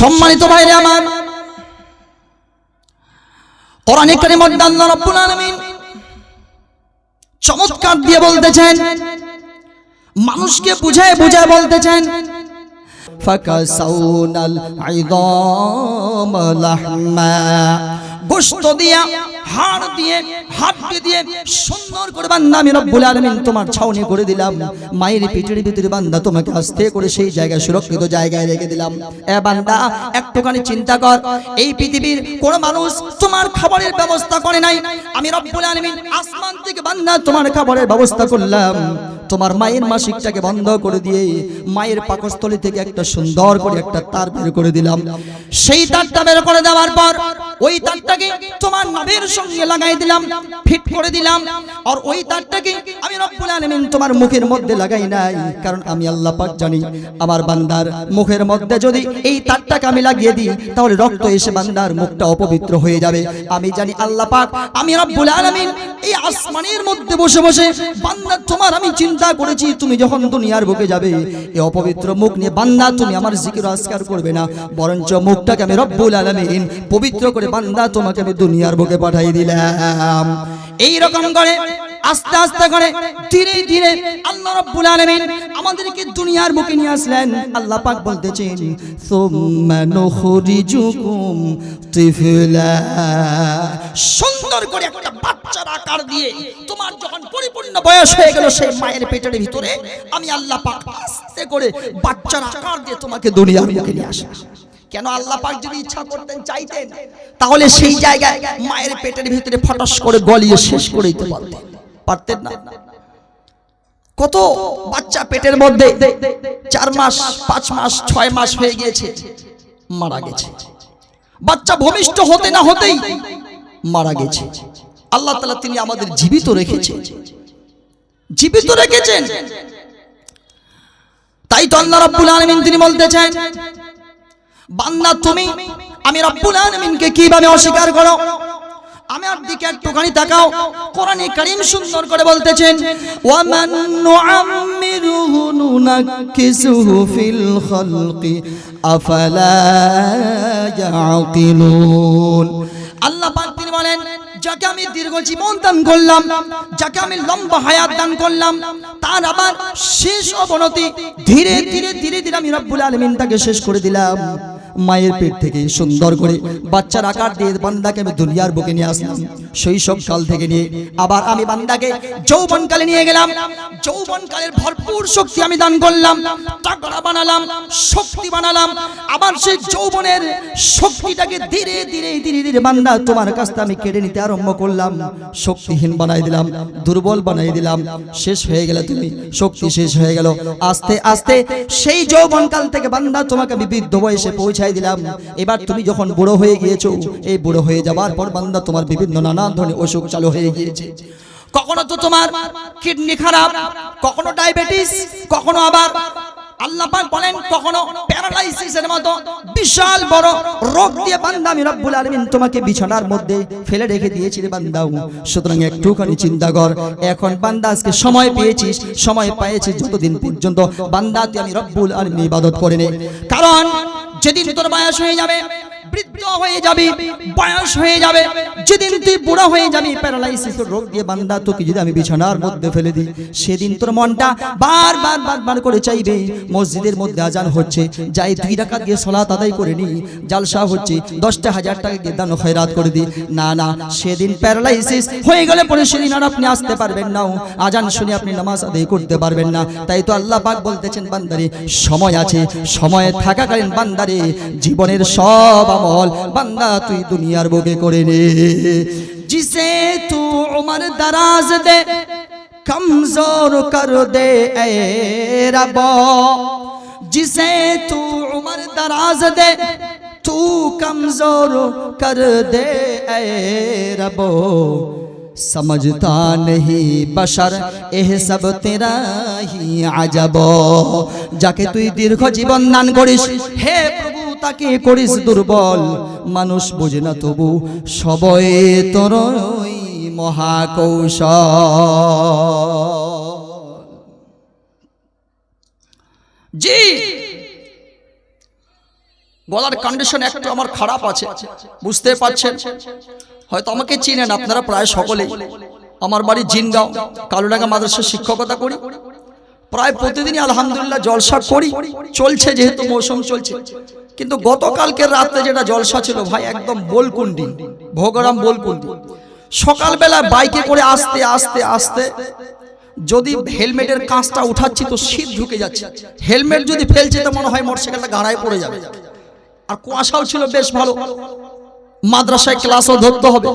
সম্মানিত ভাইরে আমার, কোরআনে কারিম আল্লাহ রাব্বুল আলামিন চমৎকার দিয়ে বলতেছেন, মানুষকে বুঝায় বুঝায় বলতেছেন, ফাকাসাউনাল আইদাম লাহমা, গোশত দিয়া হাড় দিয়ে হাড্ডি দিয়ে সুন্দর করে বান্দা আমি রব্বুল আলামিন তোমার ছাউনি করে দিলাম। মায়ের পেটের ভিতরে বান্দা তোমাকে আস্তে করে সেই জায়গায় সুরক্ষিত জায়গায় রেখে দিলাম। এ বান্দা, একটুখানি চিন্তা কর। এই পৃথিবীর কোন মানুষ তোমার খাবারের ব্যবস্থা করে নাই। আমি রব্বুল আলামিন আসমান থেকে বান্দা তোমার খাবারের ব্যবস্থা করলাম। তোমার মায়ের মাসিকটাকে বন্ধ করে দিয়ে মায়ের পাকস্থলী থেকে একটা সুন্দর করে একটা তার বের করে দিলাম। সেই তারটা বের করে দেওয়ার পর ওই তারটাকে তোমার নাভের সঙ্গে লাগাই দিলাম, ফিট করে দিলাম। আর ওই তারটাকে আমি রব্বুল আলামিন তোমার মুখের মধ্যে লাগাই নাই, কারণ আমি আল্লাহ পাক জানি, আমার বান্দার মুখের মধ্যে যদি এই তারটাকে আমি লাগিয়ে দিই, তাহলে রক্ত এসে বান্দার মুখটা অপবিত্র হয়ে যাবে। আমি জানি আল্লাহ পাক, আমি রব্বুল আলামিন এই আসমানের মধ্যে বসে বসে বান্দা তোমার আমি চিন্তা করেছি, তুমি যখন দুনিয়ার বুকে যাবে এই অপবিত্র মুখ নিয়ে বান্দা তুমি আমার জিকির আজকার করবে না, বরঞ্চ মুখটাকে আমি রব্বুল আলামিন পবিত্র করে বান্দা তোমাকে আমি দুনিয়ার বুকে পাঠাই দিলাম। এই রকম করে, আস্তে আস্তে করে, ধীরে ধীরে আল্লাহ রাব্বুল আলামিন আমাদেরকে দুনিয়ার বুকে নিয়ে আসলেন। আল্লাহ পাক বলতেছেন, সুম্মা নুখরিজুকুম তিফলা। সুন্দর করে একটা বাচ্চার আকার দিয়ে তোমার যখন পরিপূর্ণ বয়স হয়ে গেল সেই মায়ের পেটের ভিতরে, আমি আল্লাহ পাক আস্তে করে বাচ্চার আকার দিয়ে তোমাকে দুনিয়ার বুকে নিয়ে আসলাম। কেন আল্লাহ পাক যদি ইচ্ছা করতেন চাইতেন তাহলে সেই জায়গায় মায়ের পেটের ভিতরে ফটাস করে গলিয়ে শেষ করে দিতে পারতেন। পারতেন। না। কত বাচ্চা পেটের মধ্যে চার মাস পাঁচ মাস ছয় মাস হয়ে গিয়েছে মারা গেছে। বাচ্চা ভূমিষ্ঠ হতে না হতেই মারা গেছে। আল্লাহ তালা তিনি আমাদের জীবিত রেখেছেন। জীবিত রেখেছেন। তাই তো আল্লাহ রাব্বুল আলামিন তিনি বলতেছেন বান্দা তুমি, আমি রব্বুল আলামিনকে কীভাবে অস্বীকার করো? আমার দিকে একটুখানি তাকাও। কোরআনে কারীম সুন্দর করে বলতেছেন, ওয়ামান নুআম্মিরুহু নুনাক্কিসুহু ফিল খালকি, আফালা ইয়াকিলুন? আল্লাহ পাক তিনি বলেন, যাকে আমি দীর্ঘ জীবন দান করলাম, যাকে আমি লম্বা হায়াত দান করলাম, তার আবার শেষ অবনতি ধীরে ধীরে ধীরে ধীরে আমি রব্বুল আলামিন তাকে শেষ করে দিলাম। মায়ের পেট থেকে সুন্দর করে বাচ্চার আকার দিয়ে বান্দাকে আমি দুনিয়ার বুকে নিয়ে আসলাম। শৈশব কাল থেকে নিয়ে আবার আমি বান্দাকে যৌবন কালে নিয়ে গেলাম। যৌবন কালের ভরপুর শক্তি আমি দান করলাম। তাগড়া বানালাম, শক্তি বানালাম। আবার সেই যৌবনের শক্তিটাকে ধীরে ধীরে ধীরে ধীরে বান্দা তোমার কাছ থেকে আমি কেড়ে নিতে আরম্ভ করলাম। শক্তিহীন বানাই দিলাম, দুর্বল বানাই দিলাম। শেষ হয়ে গেলে তুমি শক্তি শেষ হয়ে গেল। আস্তে আস্তে সেই যৌবন কাল থেকে বান্দা তোমাকে আমি বৃদ্ধ বয়সে পৌঁছাই দিলাম। এবার তুমি যখন বুড়ো হয়ে গিয়েছো, এই বুড়ো হয়ে যাবার পর বান্দা তোমার বিভিন্ন নানা ধরনের অসুখ চালু হয়ে গিয়েছে। কখনো তো তোমার কিডনি খারাপ, কখনো ডায়াবেটিস, কখনো আবার আল্লাহ পাক বলেন কখনো প্যারালাইসিসের মতো বিশাল বড় রোগ দিয়ে বান্দা আমি রব্বুল আলামিন তোমাকে বিছানার মধ্যে ফেলে রেখে দিয়েছি রে বান্দাও। সুতরাং একটুখানি চিন্তা কর, এখন বান্দা আজকে সময় পেয়েছিস সময় পেয়েছিস যতদিন পর্যন্ত বান্দা তুই আমি রব্বুল আলামিন ইবাদত করে নে। কারণ যেদিন তোর বয়স হয়ে যাবে বৃদ্ধ হয়ে যাবি, বয়স হয়ে যাবে। যেদিন তুই বুড়া হয়ে যাবি, প্যারালাইসিস রোগ দিয়ে বান্দা তোকে যদি আমি বিছানার মধ্যে ফেলে দিই, সেদিন তোর মনটা বার বার বার বার করে চাইবে। মসজিদের মধ্যে আজান হচ্ছে, যাই দুই টাকা দিয়ে সলাত আদায় করে নি, জালসা হচ্ছে, দশটা হাজার টাকা দিয়ে দান খয়রাত করে দিই। না না, সেদিন প্যারালাইসিস হয়ে গেলে পরে সেদিন আর আপনি আসতে পারবেন না আজান শুনে আপনি নামাজ আদায় করতে পারবেন না। তাই তো আল্লাহ পাক বলতেছেন, বান্দারে, সময় আছে, সময় থাকাকালীন বান্দারে, জীবনের সব মহল বান্দা, তুই দুনিয়ার বুকে করে নে। জিসে তু উমর দারাজ দে, কমজোর কর দে রব। জিসে তু উমর দারাজ দে, তু কমজোর কর দে রব। سمجھتا نہیں بشر এহ সব তেরা আজব। যাকে তুই দীর্ঘ জীবন দান করিস, হে প্রভু তাকে করিস দুর্বল। মানুষ বোঝে না তবু সবই তোর মহাকৌশল। জি। গলার কন্ডিশন একটু আমার খারাপ আছে। বুঝতে পারছেন? হয়তো আমাকে চিনেন আপনারা প্রায় সকলেই। আমার বাড়ি জিনগাঁও কালুডাঙ্গা মাদ্রাসার শিক্ষকতা করি। প্রায় প্রতিদিনই আলহামদুলিল্লাহ জলসা করি। চলছে যেহেতু, মৌসুম চলছে। কিন্তু গতকালকের রাত্রে যেটা জলসা ছিল ভাই, একদম বোলকুন্ডি ভোগরাম বোলকুন্ডি সকালবেলা বাইকে করে আসতে আসতে আসতে যদি হেলমেটের কাঁচটা উঠাচ্ছি তো শীত ঢুকে যাচ্ছে। হেলমেট যদি ফেলছে তো মনে হয় মোটরসাইকেলটা গাড়ায় পড়ে যাবে। আর কুয়াশাও ছিল বেশ ভালো। মাদ্রাসায় ক্লাসও ধরতে হবে।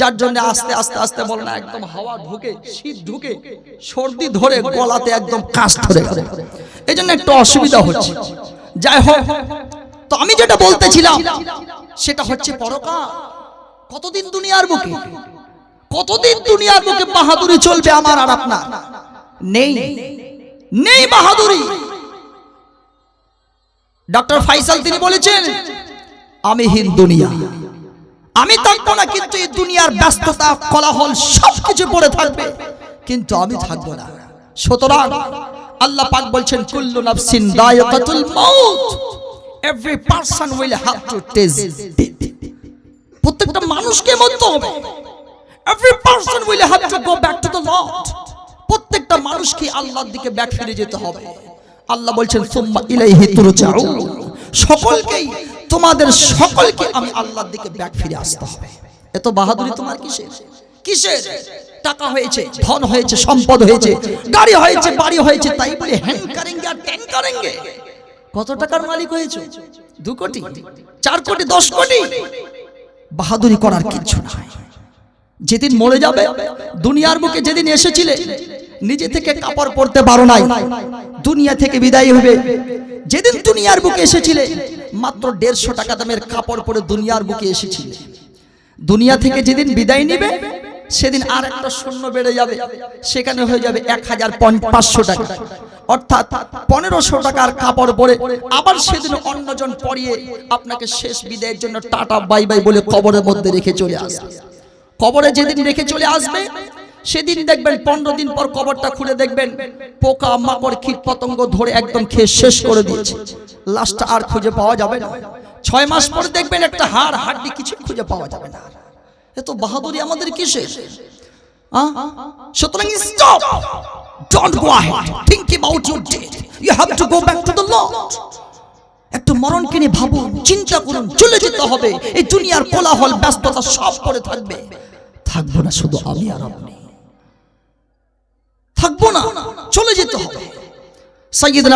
যার জন্য আস্তে আস্তে আস্তে বলে না, একদম হাওয়া ঢুকে, শীত ঢুকে, সর্দি ধরে গলাতে একদম কাশ ধরে গেল। এই জন্য একটু অসুবিধা হচ্ছে। যাই হোক, তো আমি যেটা বলতেছিলাম, সেটা হচ্ছে পরকাল কতদিন দুনিয়ার বুকে? কতদিন দুনিয়ার বুকে বাহাদুরি চলবে আমার আর আপনার? নেই। নেই বাহাদুরি। ডক্টর ফাইসাল তিনি বলেছেন, আমি হিন দুনিয়া আমি থাকব না কিন্তু এই দুনিয়ার ব্যস্ততা কোলাহল সবকিছু পড়ে থাকবে। কিন্তু আমি থাকব না। সুতরাং আল্লাহ পাক বলছেন কুল্লু নাফসিন দায়কাতুল মাউত। Every person will have to taste প্রত্যেকটা মানুষকে মরতে হবে। Every person will have to go back to the lord প্রত্যেকটা মানুষকে আল্লাহর দিকে ব্যাক ফিরে যেতে হবে। আল্লাহ বলছেন সুম্মা ইলাইহি তুরজাউন। সকলকেই তোমাদের সকলকে আমি আল্লাহর দিকে ব্যাক ফিরে আসতে হবে। এত বাহাদুরি তোমার কিসের? কিসের? টাকা হয়েছে, ধন হয়েছে, সম্পদ হয়েছে, গাড়ি হয়েছে, বাড়ি হয়েছে, তাই বলে হ্যান করেঙ্গে আর টেন করেঙ্গে কত টাকার মালিক হয়েছে? দু কোটি? চার কোটি? দশ কোটি? বাহাদুরি করার কিচ্ছু নাই। যেদিন মরে যাবে, দুনিয়ার বুকে যেদিন এসেছিলে, নিজে থেকে কাপড় পরতে পারো নাই। দুনিয়া থেকে বিদায় হবে যেদিন দুনিয়ার বুকে এসেছিলে মাত্র দেড়শো টাকা দামের কাপড় পরে দুনিয়ার বুকে এসেছিলে। দুনিয়া থেকে যেদিন বিদায় নিবে, সেদিন আর একটা শূন্য বেড়ে যাবে। সেখানে হয়ে যাবে এক হাজার পাঁচশো টাকা। অর্থাৎ পনেরোশো টাকার কাপড় পরে আবার সেদিন অন্যজন পরিয়ে আপনাকে শেষ বিদায়ের জন্য টাটা বাই বাই বলে কবরের মধ্যে রেখে চলে আসবে। কবরে যেদিন রেখে চলে আসবে সেদিন দেখবেন পনেরো দিন পর কবরটা খুলে দেখবেন পোকা, মাকড়, কীট পতঙ্গ ধরে একদম খেয়ে শেষ করে দিয়েছে। লাশটা আর খুঁজে পাওয়া যাবে না। ছয় মাস পর দেখবেন একটা হাড়, হাড্ডি কিছু খুঁজে পাওয়া যাবে না। এত বাহাদুরি আমাদের আহ? সুতরাং থিংক ইউ টু একটু মরণকে নিয়ে ভাবুন, চিন্তা করুন হবে। এই কোলাহল, ব্যস্ততা করে থাকবে। থাকব না শুধু আমি আর আপনি। থাকব না, চলে যেতে হবে।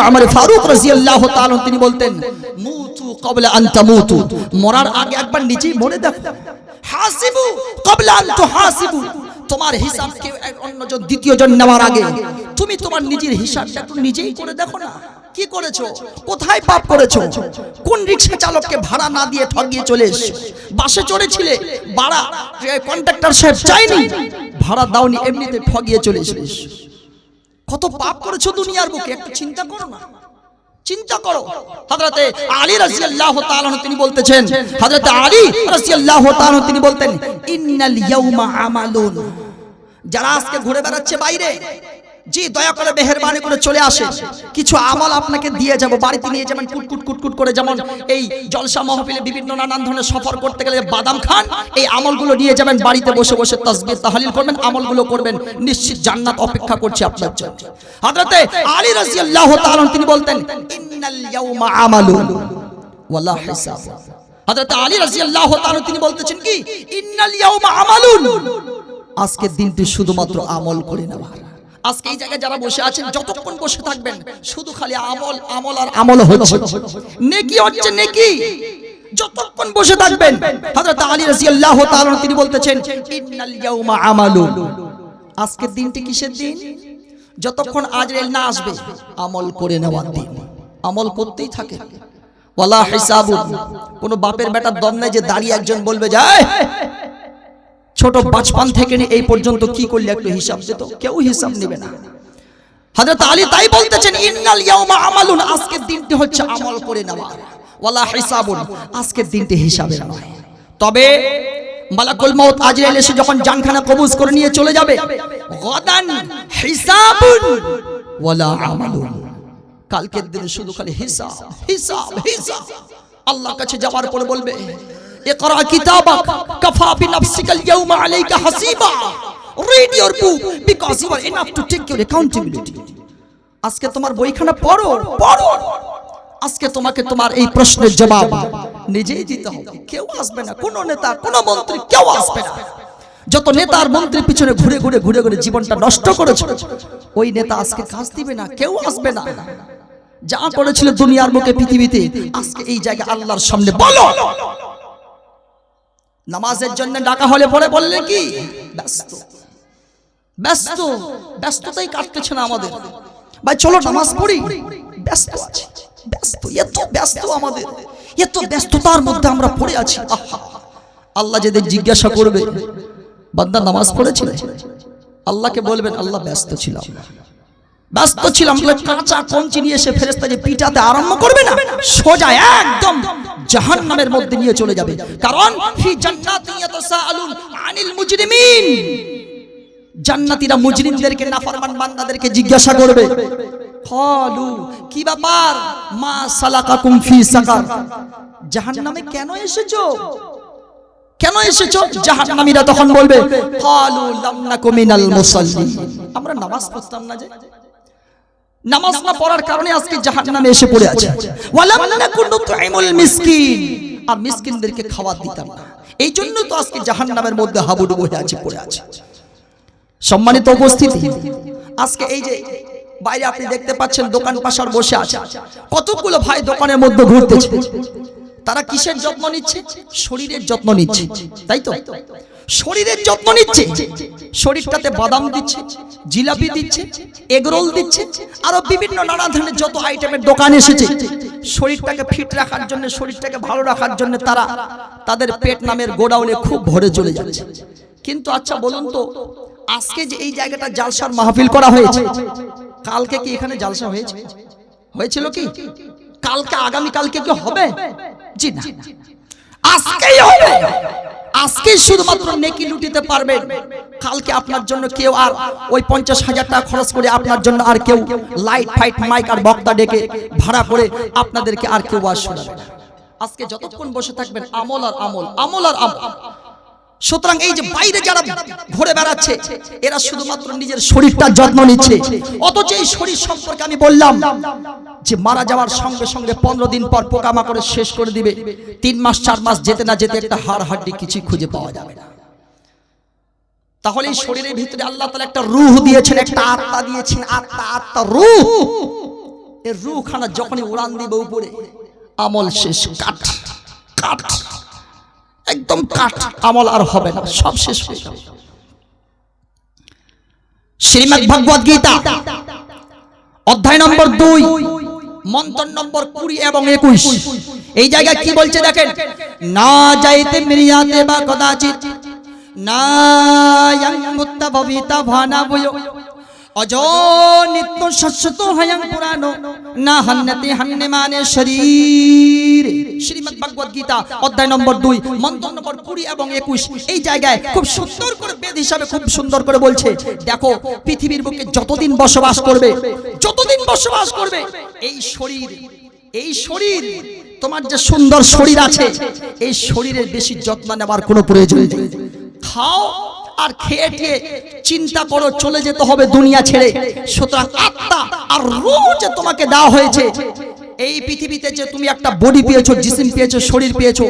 আমর ফারুক রাদিয়াল্লাহু তাআলা তিনি বলতেন, মুতু ক্বাবলা আন তামুতু। মরার আগে একবার নিজেই মরে দেখো। হাসিবু ক্বাবলা আন তুহাসিবু। তোমার হিসাব কেউ অন্যজন দ্বিতীয় জন নেওয়ার আগে তুমি তোমার নিজের হিসাবটা একটু নিজেই করে দেখো না। কি করেছ? কোথায় পাপ করেছ? কোন রিক্সা চালককে ভাড়া না দিয়ে ঠগিয়ে চলে এসছো? বাসে চড়েছিলে? ভাড়া কন্ট্রাক্টর সাহেব চাইনি ভাড়া দাওনি, এমনিতে ঠগিয়ে চলে এসেছ। কত পাপ করেছ দুনিয়ার বুকে? একটু চিন্তা করো না। চিন্তা করো। হযরতে আলী রাদিয়াল্লাহু তাআলা তিনি বলতেছেন হযরতে আলী রাদিয়াল্লাহু তাআলা তিনি বলতেন ইন্নাল ইয়াউমা আমালুন। যারা আজকে ঘুরে বেড়াচ্ছে বাইরে জি, দয়া করে মেহেরবানি করে চলে আসে। কিছু আমল আপনাকে দিয়ে যাব, বাড়িতে নিয়ে যাবেন, কুটকুট কুটকুট করে। যেমন এই জলসা মহফিলে বিভিন্ন নানান ধরনের সফর করতে গেলে বাদাম খান, এই আমলগুলো নিয়ে যাবেন, বাড়িতে বসে বসে তাসবিহ তাহলিল করবেন, আমলগুলো করবেন, নিশ্চিত জান্নাত অপেক্ষা করছে আপনার জন্য। হযরতে আলী রাদিয়াল্লাহু তাআলা তিনি বলতেন, ইন্নাল ইয়াউমা আমালুন ওয়ালা হিসাব হযরত আলী রাদিয়াল্লাহু তাআলা তিনি বলতেছেন কি, ইন্নাল ইয়াউমা আমালুন। আজকের দিনটি শুধুমাত্র আমল করে নেওয়া। আজকে এই জায়গায় যারা বসে আছেন, যতক্ষণ বসে থাকবেন, শুধু খালি আমল আমল আর আমল হচ্ছে। নেকি হচ্ছে নেকি। যতক্ষণ বসে থাকবেন, হযরত আলী রাদিয়াল্লাহু তাআলা তিনি বলতেছেন, ইন্নাল ইয়াউমা আমালুন। আজকের দিনটি কিসের দিন? যতক্ষণ আজরাইল না আসবে, আমল করে নেওয়ার দিন। আমল করতেই থাকে। ওয়ালা হিসাবুন। কোন বাপের বেটার দম নাই যে দাঁড়িয়ে একজন বলবে যায় ছোট বাচপান থেকে নিয়ে এই পর্যন্ত কি করলে একটু হিসাব দিত? কেউ হিসাব নেবে না। হযরত আলী তাই বলতেছেন ইন্নাল ইয়াউমা আমালুন আজকের দিনটি হচ্ছে আমল করে নেওয়া ওয়ালা হিসাবুন আজকের দিনটি হিসাবের নয়। তবে মালাকুল মউত আজরাইল এসে যখন জানখানা কবুজ করে নিয়ে চলে যাবে গদান হিসাবুন। ওয়ালা আমালুন। কালকের দিনে শুধু খালি হিসাব হিসাব হিসাব। আল্লাহর কাছে যাওয়ার পরে বলবে ইকরা কিতাবাক, কাফা বিনাফসিকাল ইয়াউমা আলাইকা হাসিবা। Read your book because you are enough to take your accountability আজকে তোমার বইখানা পড়ো পড়ো। আজকে তোমাকে তোমার এই প্রশ্নের জবাব নিজেই দিতে হবে। কেউ আসবে না, কোনো নেতা, কোনো মন্ত্রী, কেউ আসবে না। যত নেতা আর মন্ত্রীর পিছনে ঘুরে ঘুরে ঘুরে ঘুরে জীবনটা নষ্ট করেছে, ওই নেতা আজকে কাজ দিবে না, কেউ আসবে না। যা করেছিল দুনিয়ার মুখে, পৃথিবীতে, আজকে এই জায়গায় আল্লাহর সামনে বলো। নামাজের জন্য ডাকা হলে পরে বললে কি? ব্যস্ত। ব্যস্ত। ব্যস্ততাই কাটতেছে না আমাদের। ভাই, চলো নামাজ পড়ি। ব্যস্ত আছি। ব্যস্ত। এত ব্যস্ত আমাদের। এত ব্যস্ততার মধ্যে আমরা পড়ে আছি। আল্লাহ যেদের জিজ্ঞাসা করবে, বান্দা নামাজ পড়েছিল? আল্লাহকে বলবেন, আল্লাহ ব্যস্ত ছিলাম। ব্যস্ত ছিলাম কাঁচা কঞ্চি নিয়ে এসে ফেরেস্তা যে পিটাতে আরম্ভ করবে না? সোজা একদম জাহান্নামের মধ্যে নিয়ে চলে যাবে। কারণ জান্নাতীরা মুজরিমদেরকে, নাফরমান বান্দাদেরকে জিজ্ঞাসা করবে qalu কি ব্যাপার? মা সালাকাকুম ফি সাকার। জাহান্নামে কেন এসেছ? কেন এসেছ? জাহান্নামীরা তখন বলবে qalu লাম নাকু মিনাল মুসাল্লিন। আমরা নামাজ পড়তাম না যে। নামাজ না পড়ার কারণে আজকে জাহান্নামে এসে পড়ে আছে। আর মিসকিনদেরকে খাবার দিতাম না। এই জন্য তো আজকে জাহান্নামের মধ্যে হাবুডুবু হয়ে আছে, পড়ে আছে। সম্মানিত উপস্থিতি, আজকে এই যে বাইরে আপনি দেখতে পাচ্ছেন দোকান পাশার বসে আছে। কতগুলো ভাই দোকানের মধ্যে ঘুরতেছে। তারা কিসের যত্ন নিচ্ছে? শরীরের যত্ন নিচ্ছে। তাই তো? শরীরের যত্ন নিচ্ছে। শরীরটাতে বাদাম দিচ্ছে, জিলাপি দিচ্ছে, এগরোল দিচ্ছে, আরও বিভিন্ন নানা ধরনের যত আইটেমের দোকান এসেছে। শরীরটাকে ফিট রাখার জন্য, শরীরটাকে ভালো রাখার জন্য তারা তাদের পেট নামের গোডাউনে খুব ভরে চলে যাচ্ছে। কিন্তু আচ্ছা বলুন তো, আজকে যে এই জায়গাটা জালসার মাহফিল করা হয়েছে, কালকে কি এখানে জালসা হয়েছে? হয়েছিল কি? কালকে আগামী কালকে কি হবে? জি না। আজকেই হবে। আজকেই শুধুমাত্র নেকি লুটিতে পারবেন। কালকে আপনার জন্য কেউ আর ওই পঞ্চাশ হাজার টাকা খরচ করে আপনার জন্য আর কেউ লাইট ফাইট মাইক আর বক্তা ডেকে ভাড়া করে আপনাদেরকে আর কেউ শোনাবে আজকে যতক্ষণ বসে থাকবেন, আমল আর আমল আমল আর আমল। সুতরাং এই যে বাইরে যারা ঘুরে বেড়াচ্ছে এরা শুধুমাত্র নিজের শরীরটার যত্ন নিচ্ছে। অথচ এই শরীর সম্পর্কে আমি বললাম যে মারা যাওয়ার সঙ্গে সঙ্গে পনেরো দিন পর পোকামাকড়ে শেষ করে দিবে। তিন মাস চার মাস যেতে না যেতে একটা হাড় হাড্ডি কিছুই খুঁজে পাওয়া যাবে না। তাহলে এই শরীরের ভিতরে আল্লাহ তালা একটা রুহ দিয়েছেন একটা আত্মা দিয়েছেন। আত্মা আত্মা রুহ। এর রুহ খানা যখনই উড়ান দিবে উপরে আমল শেষ কাঠ কাঠ। একদম কাঠ আমল আর হবে না, সব শেষ হয়ে যাবে। শ্রীমদ ভগবদ গীতা, অধ্যায় নম্বর দুই মন্ত্র নম্বর কুড়ি এবং একুশ। এই জায়গায় কি বলছে দেখেন? না যাইতে মিরিয়াতে বা কদাচিত না ভবিতা ভানা বয় অজ নিত্য শাশ্বত হয়ং পুরানো না হান্নাতে হান্নে মানে শরীর। শ্রীমদ ভগবদ গীতা, অধ্যায় নম্বর দুই মন্ত্র নম্বর কুড়ি এবং একুশ। এই জায়গায় খুব সুন্দর করে বেদ হিসাবে খুব সুন্দর করে বলছে, দেখো, পৃথিবীর বুকে যতদিন বসবাস করবে, যতদিন বসবাস করবে, এই শরীর এই শরীর, তোমার যে সুন্দর শরীর আছে, এই শরীরের বেশি যত্ন নেবার কোনো প্রয়োজন নেই। খাও আর খেয়ে খেয়ে চিন্তা করো, চলে যেতে হবে দুনিয়া ছেড়ে। সুতরাং আত্মা আর রূহ যে তোমাকে দেওয়া হয়েছে এই পৃথিবীতে যে তুমি একটা বডি পেয়েছ জিসিম পেয়েছ শরীর পেয়েছ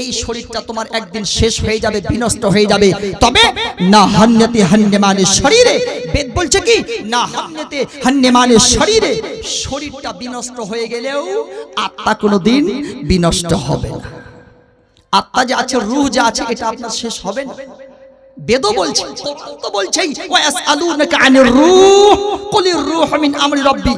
এই শরীরটা তোমার একদিন শেষ হয়ে যাবে বিনষ্ট হয়ে যাবে। তবে না হান্যতে হান্যে মানে শরীরে বেদ বলছে কি? না হান্যতে হান্যে মানে শরীরে শরীরটা বিনষ্ট হয়ে গেলেও আত্মা কোনোদিন বিনষ্ট হবে না। আত্মা যে আছে রুহ যে আছে এটা আপনার শেষ হবে না। বেদও বলছে তো বলছেই ওয়াস আলুনাকা আনির রূহ কুলির রূহ মিন আমরি রাব্বি